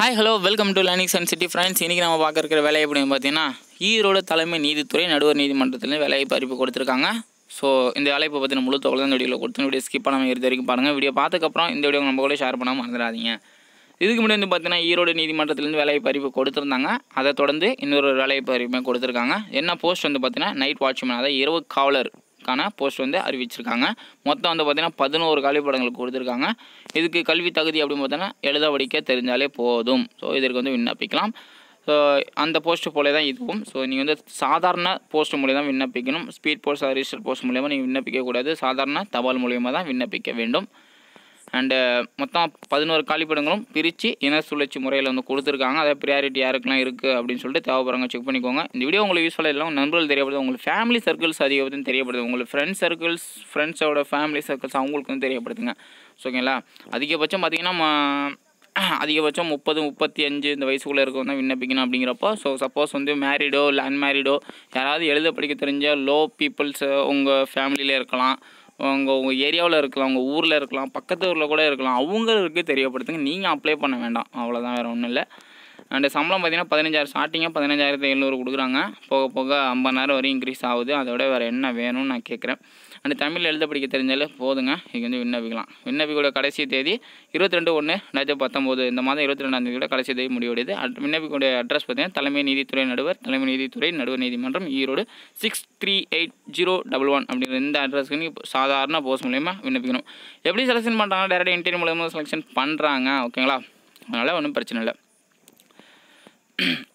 Hi hello welcome to learning and city friends இன்றைக்கி நம்ம பார்க்க இருக்கிற வேலை எப்படின்னு பார்த்தீங்கன்னா ஈரோடு தலைமை நீதித்துறை நடுவர் நீதிமன்றத்தில் வேலைவாய்ப்பு அறிவிப்பு கொடுத்துருக்காங்க. ஸோ இந்த வேலைப்பை பற்றின முழு தொகை இந்த வீடியோவில் கொடுத்து வீடியோ ஸ்கிப் பண்ணாமல் இறுதி வரைக்கும் பாருங்கள் வீடியோ பார்த்துக்கப்புறம் இந்த வீடியோ நம்ம கூட ஷேர் பண்ணாமல் மறந்துடாதீங்க. இதுக்கு முன்னாடி வந்து பார்த்தீங்கன்னா ஈரோடு நீதிமன்றத்திலேருந்து வேலைவாய்ப்பு அறிவிப்பு கொடுத்துருந்தாங்க. அதை தொடர்ந்து இன்னொரு வேலைவாய்ப்பு அறிவிப்புமே கொடுத்துருக்காங்க. என்ன போஸ்ட் வந்து பார்த்தீங்கன்னா நைட் வாட்ச்மேன் அதாவது இரவு காவலர். காவலருக்கான போஸ்ட் வந்து அறிவிச்சிருக்காங்க. மொத்தம் வந்து பார்த்திங்கன்னா பதினோரு காலிப்படங்கள் கொடுத்துருக்காங்க. இதுக்கு கல்வி தகுதி அப்படின்னு பார்த்தீங்கன்னா எழுத படிக்க தெரிஞ்சாலே போதும். ஸோ இதற்கு வந்து விண்ணப்பிக்கலாம். ஸோ அந்த போஸ்ட்டு போல தான் இதுவும். ஸோ நீங்கள் வந்து சாதாரண போஸ்ட் மூலியம் விண்ணப்பிக்கணும். ஸ்பீட் போஸ்ட் ரிஜிஸ்டர் போஸ்ட் மூலியமாக நீங்கள் விண்ணப்பிக்கக்கூடாது சாதாரண தபால் மூலியமாக தான் விண்ணப்பிக்க வேண்டும். அண்டு மொத்தம் பதினோரு காலிப்படங்களும் பிரித்து இன சுழற்சி முறையில் வந்து கொடுத்துருக்காங்க. அதை ப்ரியாரிட்டி யாருக்கெல்லாம் இருக்குது அப்படின்னு சொல்லிட்டு தேவைப்படுறவங்க செக் பண்ணிக்கோங்க. இந்த வீடியோ உங்களுக்கு யூஸ்ஃபுல்லாக இல்லை நண்பர்கள் தெரியப்படுது உங்களுக்கு ஃபேமிலி சர்க்கிள்ஸ் அதிகப்படுதுன்னு தெரியப்படுது. உங்களுக்கு ஃப்ரெண்ட்ஸ் சர்க்கிள்ஸ் ஃப்ரெண்ட்ஸோட ஃபேமிலி சர்க்கிள்ஸ் அவங்களுக்கு வந்து தெரியப்படுத்துங்க ஓகேங்களா அதிகபட்சம் பார்த்திங்கன்னா அதிகபட்சம் முப்பது முப்பத்தி அஞ்சு இந்த வயசுக்குள்ளே இருக்கவங்க தான் விண்ணப்பிக்கணும் அப்படிங்கிறப்போ ஸோ சப்போஸ் வந்து மேரிடோ இல்லை அன்மேரிடோ யாராவது எழுத படிக்க தெரிஞ்ச லோ பீப்புள்ஸ் உங்கள் ஃபேமிலியில் இருக்கலாம். உங்கள் உங்கள் ஏரியாவில் இருக்கலாம் உங்கள் ஊரில் இருக்கலாம் பக்கத்து ஊரில் கூட இருக்கலாம். அவங்களுக்கு தெரியப்படுத்துங்க. நீங்கள் அப்ளை பண்ண வேண்டாம். அவ்வளோதான் வேறு ஒன்றும் இல்லை. அண்டு சம்பளம் பார்த்தீங்கன்னா பதினஞ்சாயிரம் ஸ்டார்டிங்காக பதினஞ்சாயிரத்து எழுநூறு கொடுக்குறாங்க. போக போக ஐம்பதாயிரம் வரையும் இன்க்ரீஸ் ஆகுது. அதோட வேறு என்ன வேணும்னு நான் கேட்குறேன். அண்டு தமிழ் எழுத படிக்க தெரிஞ்சாலே போதுங்க. இது வந்து விண்ணப்பிக்கலாம். விண்ணப்பிக்கோட கடைசி தேதி இருபத்தி ரெண்டு ஒன்று ரெண்டாயிரத்தி பத்தொம்போது. இந்த மாதம் இருபத்தி ரெண்டாம் தேதியோட கடைசி தேதி முடிவடையுது. அட் விண்ணப்பிக்கோடைய அட்ரஸ் பார்த்தீங்கன்னா தலைமை நீதித்துறை நடுவர் தலைமை நீதித்துறை நடுவர் நீதிமன்றம் Erode six three eight zero double one அப்படிங்கிற இந்த அட்ரஸ்க்கு நீங்கள் சாதாரண போஸ்ட் மூலயமா விண்ணப்பிக்கணும். எப்படி செலெக்ஷன் பண்ணுறாங்க டேரக்ட் இன்டர்வியூ மூலமாக செலெக்ஷன் பண்ணுறாங்க ஓகேங்களா அதனால் ஒன்றும் பிரச்சனை இல்லை.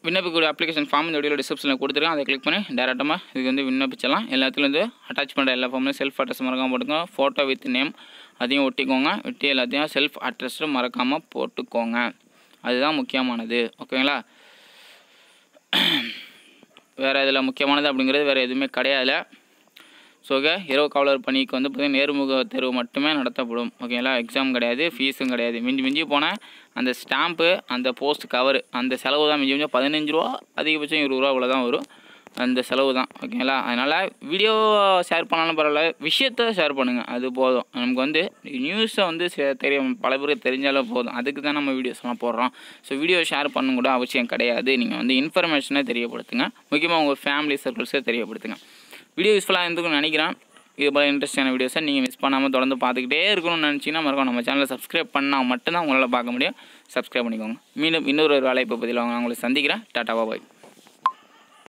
விண்ணப்பிக்கூடிய அப்ளிகேஷன் ஃபார்ம் இந்த வீடியோ டிஸ்கிரிப்ஷனில் கொடுத்துருக்கேன். அதை கிளிக் பண்ணி டேரெக்டாக இதுக்கு வந்து விண்ணப்பிச்சலாம் எல்லாத்துலேயும் வந்து அட்டாச் பண்ணுற எல்லா ஃபார்ம்லையும் செல்ஃப் அட்ரஸ் மறக்காமல் போட்டுக்கோங்க. ஃபோட்டோ வித் நேம் அதையும் ஒட்டிக்கோங்க. ஒட்டி எல்லாத்தையும் செல்ஃப் அட்ரஸும் மறக்காமல் போட்டுக்கோங்க. அதுதான் முக்கியமானது. ஓகேங்களா வேறு இதில் முக்கியமானது அப்படிங்கிறது வேறு எதுவுமே கிடையாது ஸோ இரவு காவலர் பணிக்கு வந்து பார்த்திங்கன்னா நேர்முக தேர்வு மட்டுமே நடத்தப்படும். ஓகேங்களா? எக்ஸாம் கிடையாது ஃபீஸும் கிடையாது. மிஞ்சி மிஞ்சி போனால் அந்த ஸ்டாம்ப்பு அந்த போஸ்ட் கவர் அந்த செலவு தான் மிஞ்சி மிஞ்சி பதினஞ்சு ரூபா அதிகபட்சம் இருபது ரூபா இவ்வளோ தான் வரும். அந்த செலவு தான். ஓகேங்களா? அதனால் வீடியோ ஷேர் பண்ணாலும் பரவாயில்ல விஷயத்த ஷேர் பண்ணுங்கள் அது போதும். நமக்கு வந்து நியூஸை வந்து சே- தெரியும் பல பேருக்கு தெரிஞ்சாலும் போதும். அதுக்கு தான் நம்ம வீடியோஸ்லாம் போடுறோம். ஸோ வீடியோ ஷேர் பண்ண கூட அவசியம் கிடையாது. நீங்கள் வந்து இன்ஃபர்மேஷனை தெரியப்படுத்துங்க. முக்கியமாக உங்கள் ஃபேமிலி சர்க்கிள்ஸை தெரியப்படுத்துங்க. வீடியோ யூஸ்ஃபுல்லாக இருந்துக்குன்னு நினைக்கிறேன். இது போல் இன்ட்ரெஸ்டான வீடியோஸை நீங்கள் மிஸ் பண்ணாமல் தொடர்ந்து பார்த்துக்கிட்டே இருக்கணும்னு நினச்சிங்கன்னா மறக்காம நம்ம சேனலை சப்ஸ்கிரைப் பண்ணால் மட்டும்தான் உங்களால் பார்க்க முடியும். சப்ஸ்கிரைப் பண்ணிக்கோங்க. மீண்டும் இன்னொரு ஒரு இப்போ பதில் நான் உங்களை சந்திக்கிறேன். டாட்டாவா பாய்